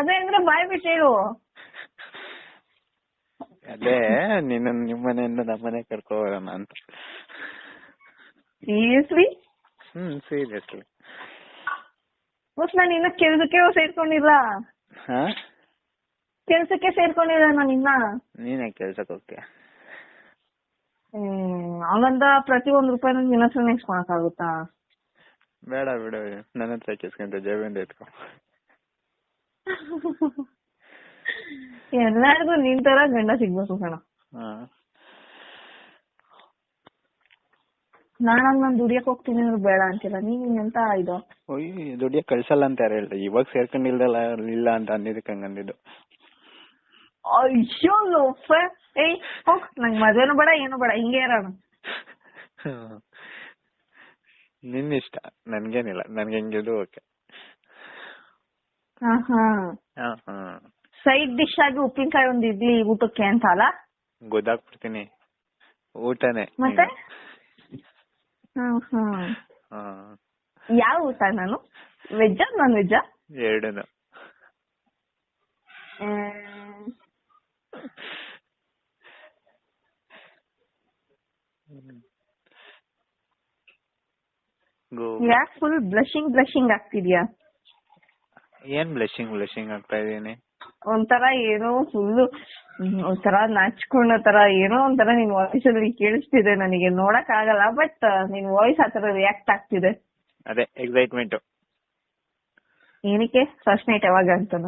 ಅದೇ ಅಂದ್ರೆ ಬಾಯ್ ಬಿಟ್ಟು ಹೇಳು ಅದೇ ನಿನ್ನ ನಿಮ್ಮ ಮನೆಯಿಂದ ನಮ್ಮ ಮನೆ ಕರ್ಕೊ ಹೋಗೋಣ ಅಂತ. ಸೀರಿಯಸ್ಲಿ ಹ್ಮ್ ಸೀರಿಯಸ್ಲಿ ಮತ್ ನಾನು ಇನ್ನ ಕೆಲ್ಸಕ್ಕೆ ಸೇರ್ಕೊಂಡಿಲ್ಲ ಹಾ? ಕೆಲ್ಸಕ್ಕೆ ಸೇರ್ಕೊಂಡಿಲ್ಲ ನಾನು ಇನ್ನ ನೀನೇ ಕೆಲ್ಸಕ್ಕೆ ಹೋಗ್ತೀಯ? ಹ್ಮ್ ಹಂಗಂತ ಪ್ರತಿ ಒಂದ್ ರೂಪಾಯಿನ ನಿನ್ನ ಹತ್ರನೇ ಇಸ್ಕೊಳಕ್ಕಾಗುತ್ತಾ? ಬೇಡ ಬಿಡು ನನ್ನ ಹತ್ರ ಕಿಸ್ಕೊಂತ ಜೇಬಿಂದ ಎತ್ಕೊ. ಎಲ್ಲಾರ್ಗು ನಿನ್ ತರ ಗಂಡ ಸಿಗ್ಬೇಕು ಕಣ. ಹಾ. ನಾನ್ ದುಡಿಯಕ್ ಹೋಗ್ತೀನಿ ಅಂದ್ರೆ ಬೇಡ ಅಂತಿಲ್ಲ ನೀನ್ ಎಂತ ಇದು? ಓಯ್ ದುಡಿಯಕ್ ಕಳ್ಸಲ್ಲ ಅಂತ ಯಾರು ಇವಾಗ ಇವಾಗ ಸೇರ್ಕೊಂಡಿಲ್ದಲ್ಲ ಇಲ್ಲ ಅಂತ ಅಂದಿದ್ದಕ್ಕೆ ಹಂಗಂದಿದ್ದು ಅಯ್ಯೋ ಲೋಫ. ಏಯ್ ಹೋಗ್. ನಂಗ್ ಮದ್ವೆನೂ ಬೇಡ ಏನು ಬೇಡ. ಹಿಂಗೆ ಇರೋಣ. ನಿನ್ನ ಇಷ್ಟ ನನ್ಗೇನಿಲ್ಲ. ನನ್ಗೆ ಹೆಂಗಿದ್ರು ಓಕೆ. ಸೈಡ್ ಡಿಶ್ ಆಗಿ ಉಪ್ಪಿನಕಾಯಿ ಒಂದ್ ಇಡ್ಲಿ ಊಟಕ್ಕೆ ಅಂತ ಅಲ್ಲ ಗೊತ್ತಾಗ್ಬಿಡ್ತೀನಿ. ಊಟನೇ ಮತ್ತೆ? ಯಾವ ಊಟ ನಾನು? ವೆಜ್ಜಾ ನಾನ್ ವೆಜ್ಜಾ ಎರಡನ್ನು. ಗೋ ಯಾಕೆ ಫುಲ್ ಬ್ಲಶಿಂಗ್ ಬ್ಲಶಿಂಗ್ ಆಗ್ತಿದ್ಯಾ? ಏನ್ ಬ್ಲೆಶಿಂಗ್ ಬ್ಲೆಶಿಂಗ್ ಆಗ್ತಾ ಇದೀನಿ? ಒಂಥರ ಏನೋ ಫುಲ್ ಒಂಥರ ನಾಚ್ಕೊಂಡ ತರ ಏನೋ ಒಂಥರ ನಿನ್ ವಾಯ್ಸ್ ಅಲ್ಲಿ ಕೇಳಿಸ್ತಿದೆ ನನಗೆ. ನೋಡಕ್ ಆಗಲ್ಲ ಬಟ್ ನಿನ್ ವಾಯ್ಸ್ ಆತರ ರಿಯಾಕ್ಟ್ ಆಗ್ತಿದೆ. ಅದೇ ಎಕ್ಸೈಟ್ಮೆಂಟ್ ಏನಕ್ಕೆ? ಫಸ್ಟ್ ನೈಟ್ ಯಾವಾಗ ಅಂತಾನ?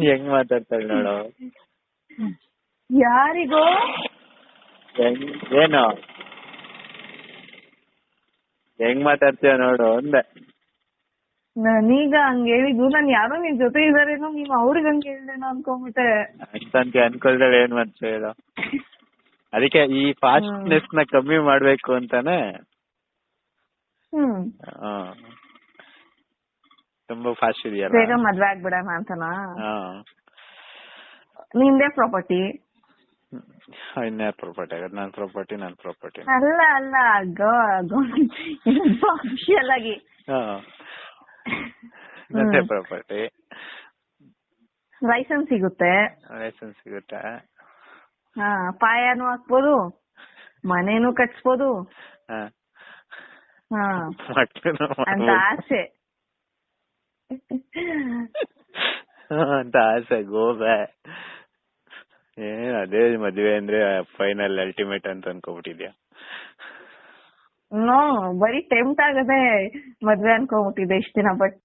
ಹೆಂಗ್ ಮಾತಾಡ್ತಾಳೆ ನೋಡು. ಯಾರಿಗೋ? ಏನೋ ಏನು? ಹೆಂಗ್ ಮಾತಾಡ್ತೀಯ ನೋಡು ಅಂದೆ. ನಾನೀಗ ಹಂಗ ಹೇಳಿದ್ದು ನಾನ್ ಯಾರೋ ನಿನ್ ಜೊತೆ ಇದಾರೇನೋ ನೀವು ಅವ್ರಿಗೆ ಹಂಗ ಹೇಳ್ದೇನೋ ಅನ್ಕೊಂಡ್ಬಿಟ್ಟೆ ಅಷ್ಟಂತೆ ಅನ್ಕೊಳ್ದಳೆ ಏನ್ ಮಾಡ್ತೀಯ ಹೇಳು ಅದಕ್ಕೆ ಈ ಫಾಸ್ಟ್ನೆಸ್ನ ಕಮ್ಮಿ ಮಾಡ್ಬೇಕು ಅಂತಾನೆ? ಹ್ಮ್. ಆ, ತುಂಬಾ ಫಾಸ್ಟ್ ಬೇಗ ಇದೆಯಲ್ಲ ಮದ್ವೆ ಆಗ್ಬಿಡಣ ಅಂತನಾ? ಹಾ. ನಿಂದೇ ಪ್ರಾಪರ್ಟಿ ಇನ್ಯಾರ ಪ್ರಾಪರ್ಟಿ ಆಗುತ್ತೆ? ನನ್ನ ಪ್ರಾಪರ್ಟಿ ನನ್ ಪ್ರಾಪರ್ಟಿ ಅಲ್ಲ ಅಲ್ಲ ಅಫಿಷಿಯಲ್ ಆಗಿ. ನಂದೇ. ಪ್ರಾಪರ್ಟಿ ಲೈಸೆನ್ಸ್ ಸಿಗುತ್ತೆ. ಲೈಸೆನ್ಸ್ ಸಿಗುತ್ತೆ? ಹಾ ಪಾಯನೂ ಹಾಕ್ಬೋದು ಮನೇನು ಕಟ್ಸ್ಬೋದು. ಅಂತ. ಆಸೆ. ಅಂತ ಆಸೆ ಗೋಬೆ ಏನ್ ಅದೇ ಮದ್ವೆ ಅಂದ್ರೆ ಫೈನಲ್ ಅಲ್ಟಿಮೇಟ್ ಅಂತ ಅನ್ಕೋಬಿಟ್ಟಿದ್ಯಾ ನೋ ಬರೀ ಟೆಂಪ್ಟ್ ಆಗದೆ ಮದ್ವೆ ಅನ್ಕೊಂಬಿಟ್ಟಿದ್ದೆ ಇಷ್ಟ ದಿನ ಬಟ್